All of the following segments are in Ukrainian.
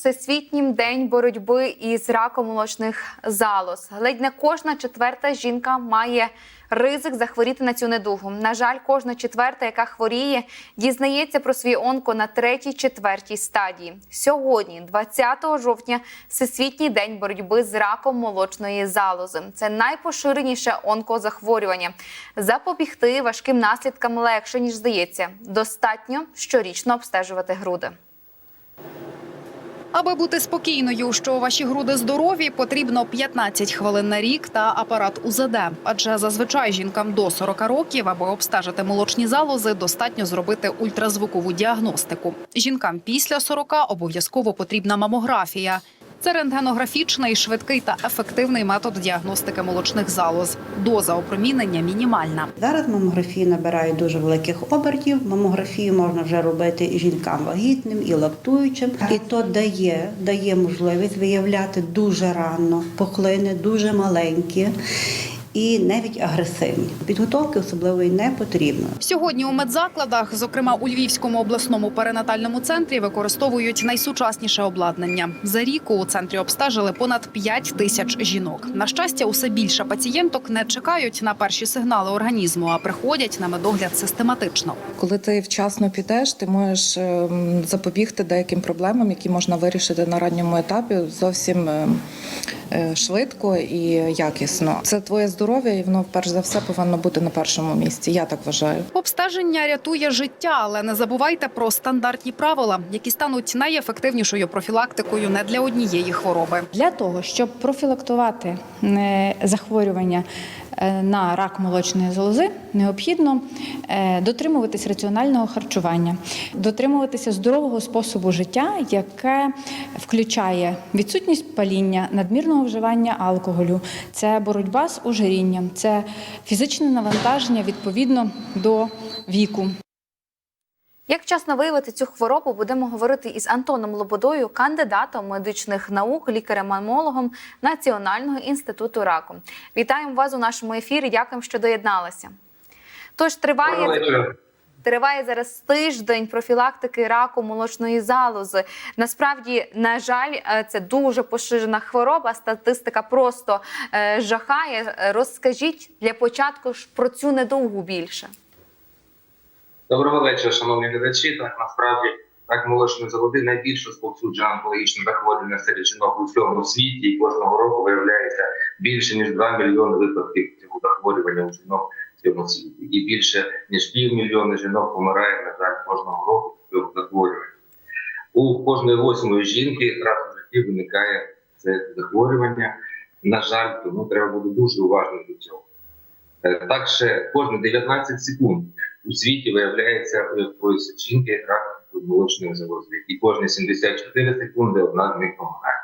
всесвітнім день боротьби із раком молочних залоз. Ледь не кожна четверта жінка має ризик захворіти на цю недугу. На жаль, кожна четверта, яка хворіє, дізнається про свій онко на третій, четвертій стадії. Сьогодні, 20 жовтня, всесвітній день боротьби з раком молочної залози. Це найпоширеніше онкозахворювання. Запобігти важким наслідкам легше ніж здається. Достатньо щорічно обстежувати груди. Аби бути спокійною, що ваші груди здорові, потрібно 15 хвилин на рік та апарат УЗД. Адже зазвичай жінкам до 40 років, аби обстежити молочні залози, достатньо зробити ультразвукову діагностику. Жінкам після 40 обов'язково потрібна мамографія. Це рентгенографічний, швидкий та ефективний метод діагностики молочних залоз. Доза опромінення мінімальна. Зараз мамографії набирають дуже великих обертів. Мамографію можна вже робити і жінкам вагітним, і лактуючим. І то дає, дає можливість виявляти дуже рано пухлини, дуже маленькі і навіть агресивні. Підготовки особливої не потрібно. Сьогодні у медзакладах, зокрема у Львівському обласному перинатальному центрі, використовують найсучасніше обладнання. За рік у центрі обстежили понад 5 тисяч жінок. На щастя, усе більше пацієнток не чекають на перші сигнали організму, а приходять на медогляд систематично. Коли ти вчасно підеш, ти можеш ем, запобігти деяким проблемам, які можна вирішити на ранньому етапі зовсім ем, е, швидко і якісно. Це твоє здоров'я, і воно перш за все повинно бути на першому місці. Я так вважаю. Обстеження рятує життя, але не забувайте про стандартні правила, які стануть найефективнішою профілактикою не для однієї хвороби. Для того, щоб профілактувати е, захворювання на рак молочної залози, необхідно е, дотримуватись раціонального харчування, дотримуватися здорового способу життя, яке включає відсутність паління, надмірного вживання алкоголю, це боротьба з ожирінням, це фізичне навантаження відповідно до віку. Як вчасно виявити цю хворобу, будемо говорити із Антоном Лободою, кандидатом медичних наук, лікарем-мамологом Національного інституту раку. Вітаємо вас у нашому ефірі. Дякуємо, що доєдналися. Тож триває. Триває зараз тиждень профілактики раку молочної залози. Насправді, на жаль, е, це дуже поширена хвороба. Статистика просто е, жахає. Розкажіть для початку ж про цю недовгу більше. Доброго вечора, шановні глядачі. Так насправді рак молочної залози найбільш розповсюджене онкологічне захворювання серед жінок у всьому світі, і кожного року виявляється більше ніж 2 мільйони випадків цього захворювання у жінок в цьому світі, і більше ніж півмільйона жінок помирає на жаль кожного року від цього захворювання. У кожної восьмої жінки раз у житті виникає це захворювання. На жаль, тому треба бути дуже уважним до цього. Е, Так ще кожні 19 секунд у світі виявляється у якоїсь жінки рак молочної залози, і кожні 74 секунди одна з них помирає.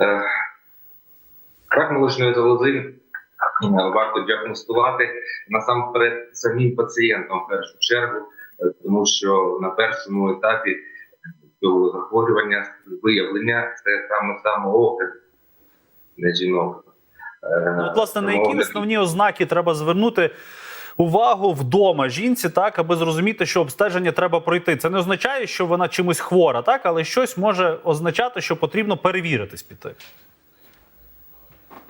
Е, Рак молочної залози е, варто діагностувати насамперед самим пацієнтам в першу чергу, е, тому що на першому етапі цього захворювання виявлення це саме самоогляд для жінок. Е, Ну, власне, на які основні ознаки треба звернути увагу вдома жінці, так аби зрозуміти, що обстеження треба пройти. Це не означає, що вона чимось хвора, так але щось може означати, що потрібно перевіритись піти.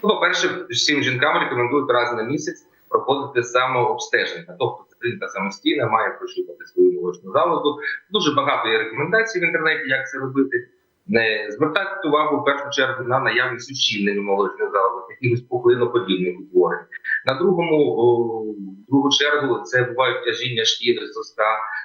Ну, по-перше, всім жінкам рекомендують раз на місяць проходити самообстеження. Тобто жінка самостійно має прощупати свою молочну залозу. Дуже багато є рекомендацій в інтернеті, як це робити. Звертайте увагу в першу чергу на наявність ущільнення молочної залози, якихось пухлиноподібних утворень. На другому, другу чергу, це бувають тяжіння шкіри соска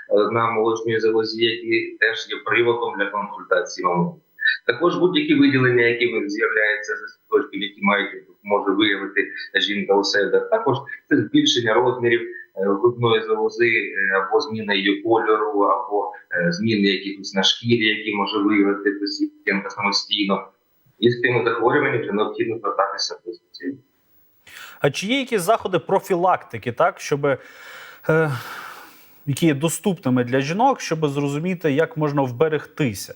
е, на молочній залозі, які теж є приводом для консультації мамологів. Також будь-які виділення, які з'являються з точків, які мають може виявити жінка у себе. Також це збільшення розмірів е, грудної залози е, або зміна її кольору, або е, зміни якихось на шкірі, які може виявити пацієнта самостійно. І з тими захворюваннями необхідно звертатися до спеціаліста. А чи є якісь заходи профілактики, так щоб е, які є доступними для жінок, щоб зрозуміти, як можна вберегтися?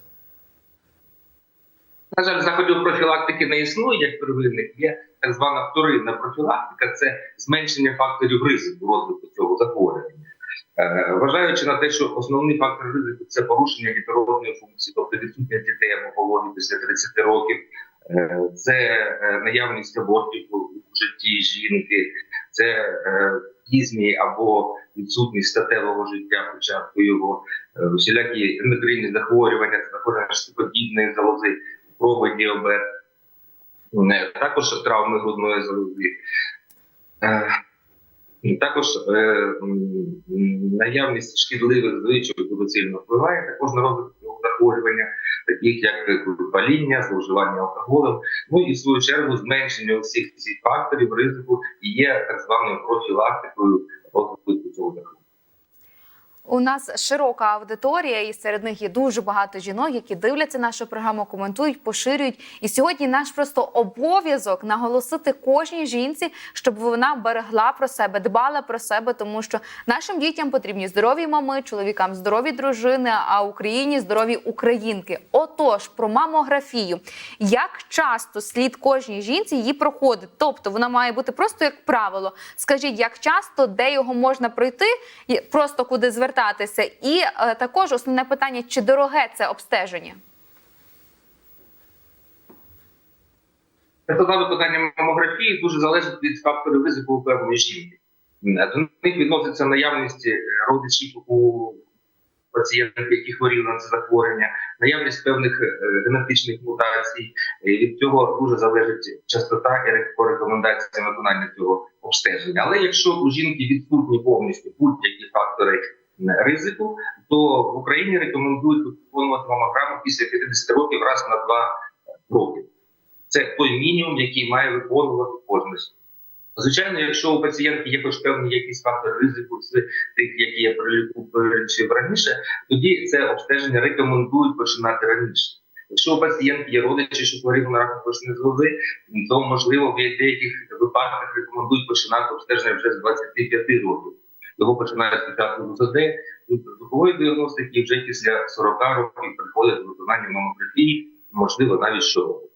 На жаль, заходів профілактики не існує як первинних. Є так звана вторинна профілактика, це зменшення факторів ризику розвитку цього захворювання. Е, Вважаючи на те, що основний фактор ризику це порушення дітородної функції, тобто відсутність дітей або пологів після 30 років, е, це е, наявність абортів у житті жінки, це пізній або відсутність статевого життя, початку його, всілякі ендокринні захворювання, це захворювання шлюподібної залози, цукровий діабет, також травми грудної залози. Е, Також е, наявність шкідливих звичок дуже сильно впливає також на розвиток захворювання, таких як паління, зловживання алкоголем. Ну і в свою чергу зменшення усіх цих факторів ризику є так званою профілактикою розвитку цього захворювання. У нас широка аудиторія, і серед них є дуже багато жінок, які дивляться нашу програму, коментують, поширюють. І сьогодні наш просто обов'язок наголосити кожній жінці, щоб вона берегла про себе, дбала про себе, тому що нашим дітям потрібні здорові мами, чоловікам здорові дружини, а Україні здорові українки. Отож, про мамографію. Як часто слід кожній жінці її проходити? Тобто вона має бути просто як правило. Скажіть, як часто, де його можна пройти, просто куди звертатися? І е, також основне питання: чи дороге це обстеження? Результати питання мамографії дуже залежить від факторів ризику у певної жінки. До них відноситься наявність е, родичів у пацієнтів, які хворіли на це захворювання, наявність певних е, генетичних мутацій. І Від цього дуже залежить частота і по рекомендаціям виконання цього обстеження. Але якщо у жінки відсутні повністю будь-які фактори ризику, то в Україні рекомендують виконувати мамограму після 50 років раз на два роки. Це той мінімум, який має виконувати кожен. Звичайно, якщо у пацієнтки є хоч певні якісь фактори ризику з тих, які я перелічив раніше, тоді це обстеження рекомендують починати раніше. Якщо у пацієнтки є родичі, що хворіли на рак молочної залози, то можливо в деяких випадках рекомендують починати обстеження вже з 25 років. Його починають спочатку з УЗД, звукової діагностики, і вже після 40 років приходять до виконання мамографії, можливо, навіть щороку.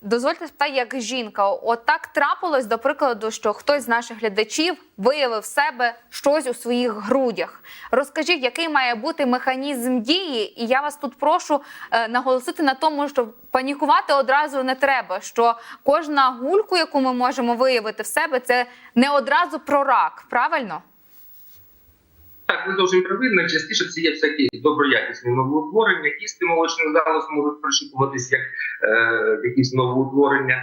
Дозвольте спитати, як жінка, от так трапилось, до прикладу, що хтось з наших глядачів виявив себе щось у своїх грудях. Розкажіть, який має бути механізм дії, і я вас тут прошу е, наголосити на тому, що панікувати одразу не треба. Що кожна гульку, яку ми можемо виявити в себе, це не одразу про рак, правильно? Так, ви зовсім праві. Найчастіше це є всякі доброякісні новоутворення, кісти молочних залоз можуть пришикуватись як е, якісь новоутворення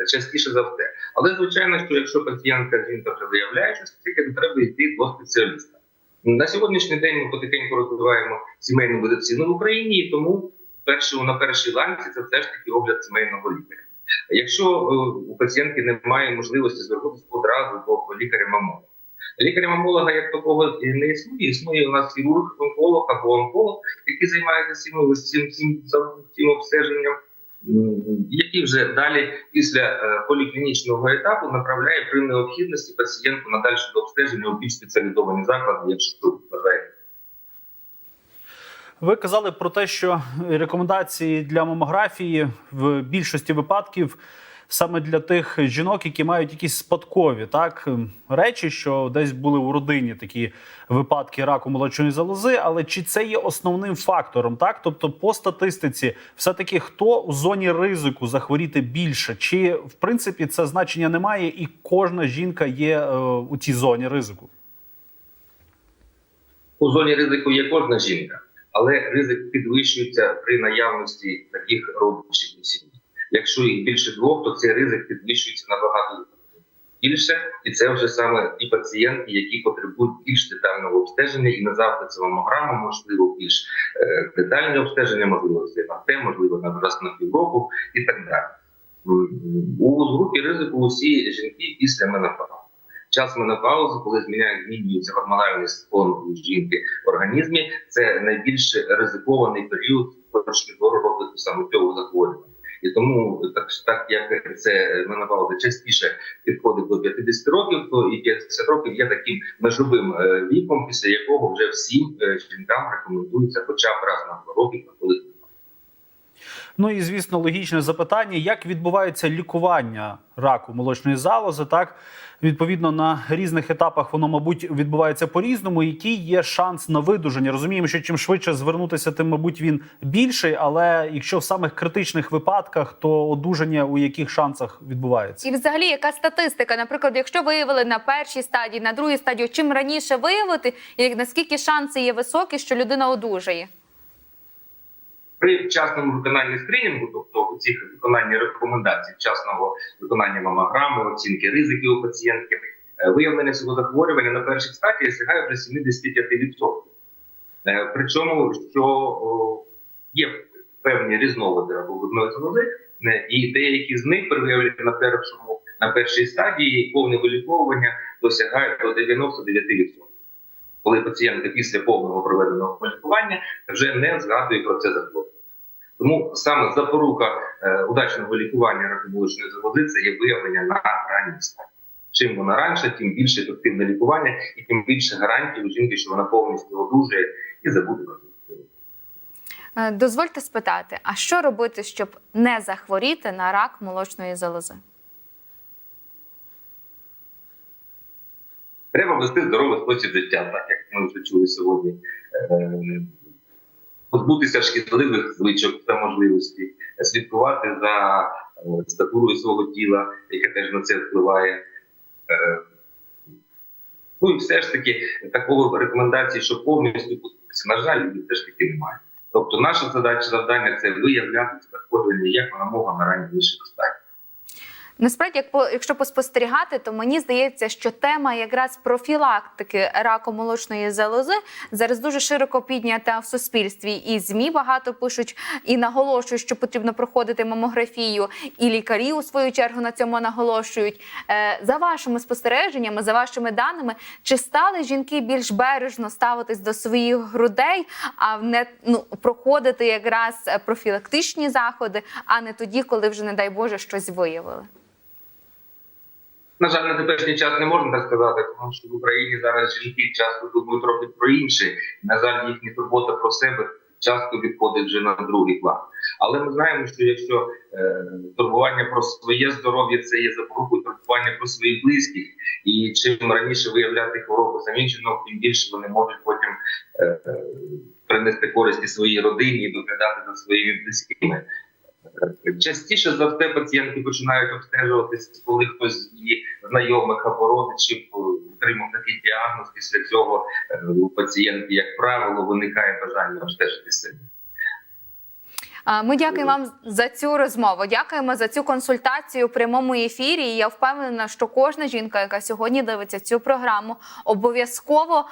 е, частіше за все. Але звичайно, що якщо пацієнтка жінка вже виявляє щось таке, то треба йти до спеціаліста. На сьогоднішній день ми потихеньку розвиваємо сімейну медицину в Україні, і тому перший, на першій ланці це все ж таки огляд сімейного лікаря. Якщо е, у пацієнтки немає можливості звернутися одразу до лікаря-мамолога, Лікаря-мамолога як такого не існує. Існує у нас хірург, онколог або онколог, який займається цим, цим, цим, обстеженням, який вже далі після е, поліклінічного етапу направляє при необхідності пацієнтку на дальше до обстеження у більш спеціалізовані заклади, якщо вважає. Ви казали про те, що рекомендації для мамографії в більшості випадків саме для тих жінок, які мають якісь спадкові так речі, що десь були у родині такі випадки раку молочної залози. Але чи це є основним фактором? Так, тобто, по статистиці, все таки хто у зоні ризику захворіти більше, чи в принципі це значення немає, і кожна жінка є е, у цій зоні ризику? У зоні ризику є кожна жінка, але ризик підвищується при наявності таких родичів у сім'ї. Якщо їх більше двох, то цей ризик підвищується набагато більше, і це вже саме ті пацієнтки, які потребують більш детального обстеження, і не завжди це мамограма, можливо, більш е, детальне обстеження, можливо, це те, можливо, на раз на півроку і так далі. У групі ризику усі жінки після менопаузи. Час менопаузи, коли змінюється гормональний фон у жінки в організмі, це найбільш ризикований період зору розвитку саме цього захворювання. І тому так, так як це менопауза частіше підходить до 50 років, то і 50 років є таким межовим е, віком, після якого вже всім е, жінкам рекомендується хоча б раз на два роки проходити Ну і звісно, логічне запитання: як відбувається лікування раку молочної залози? Так відповідно на різних етапах воно, мабуть, відбувається по-різному. Який є шанс на видужання? Розуміємо, що чим швидше звернутися, тим, мабуть, він більший. Але якщо в самих критичних випадках, то одужання у яких шансах відбувається? І взагалі, яка статистика? Наприклад, якщо виявили на першій стадії, на другій стадії, чим раніше виявити, і наскільки шанси є високі, що людина одужає? При вчасному виконанні скринінгу, тобто у цих виконанні рекомендацій, вчасного виконання мамограми, оцінки ризиків у пацієнтки, е, виявлення цього захворювання на перших стадіях сягає вже 75%. Е, Причому, що є певні різновиди грудної залози, е, і деякі з них при виявленні на першому на першій стадії повне виліковування досягає до 99%. Коли пацієнтка після повного проведеного лікування вже не згадує про це захворювання. Тому саме запорука е, удачного лікування ракомолочної залози це є виявлення на ранній стадії. Чим вона раніше, тим більше ефективне лікування і тим більше гарантій у жінки, що вона повністю одужає і забуде про це. Е, Дозвольте спитати, а що робити, щоб не захворіти на рак молочної залози? Треба вести здоровий спосіб життя, так як ми вже чули сьогодні. Е, Позбутися шкідливих звичок та можливості, слідкувати за е, статурою свого тіла, яке теж на це впливає. Е, Ну і все ж таки такої рекомендації, що повністю позбутися, на жаль, її ж таки немає. Тобто, наша задача завдання це виявляти захворювання як намога на ранніших стадіях. Насправді, як по- якщо поспостерігати, то мені здається, що тема якраз профілактики раку молочної залози зараз дуже широко піднята в суспільстві. І змі багато пишуть і наголошують, що потрібно проходити мамографію, і лікарі у свою чергу на цьому наголошують. Е, За вашими спостереженнями, за вашими даними, чи стали жінки більш бережно ставитись до своїх грудей, а не ну проходити якраз профілактичні заходи, а не тоді, коли вже не дай Боже щось виявили? На жаль, на теперішній час не можна так сказати, тому що в Україні зараз жінки часто думають трохи про інше. На жаль, їхня турбота про себе часто відходить вже на другий план. Але ми знаємо, що якщо е, турбування про своє здоров'я це є запорукою турбування про своїх близьких, і чим раніше виявляти хвороби самих жінок, тим більше вони можуть потім е, е, принести і своїй родині і доглядати за своїми близькими. Частіше за все пацієнтки починають обстежуватись, коли хтось з знайомих або родичів е, отримав такий діагноз. Після цього е, у пацієнтки, як правило, виникає бажання обстежити. А, Ми дякуємо вам за цю розмову. Дякуємо за цю консультацію у прямому ефірі. І я впевнена, що кожна жінка, яка сьогодні дивиться цю програму, обов'язково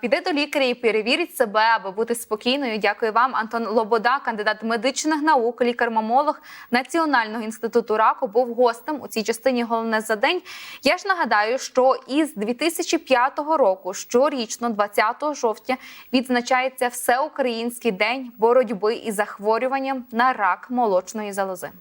піде до лікаря і перевірить себе, аби бути спокійною. Дякую вам, Антон Лобода, кандидат медичних наук, лікар-мамолог Національного інституту раку, був гостем у цій частині. Головне за день. Я ж нагадаю, що із 2005 року щорічно, 20 жовтня, відзначається всеукраїнський день боротьби із на рак молочної залози.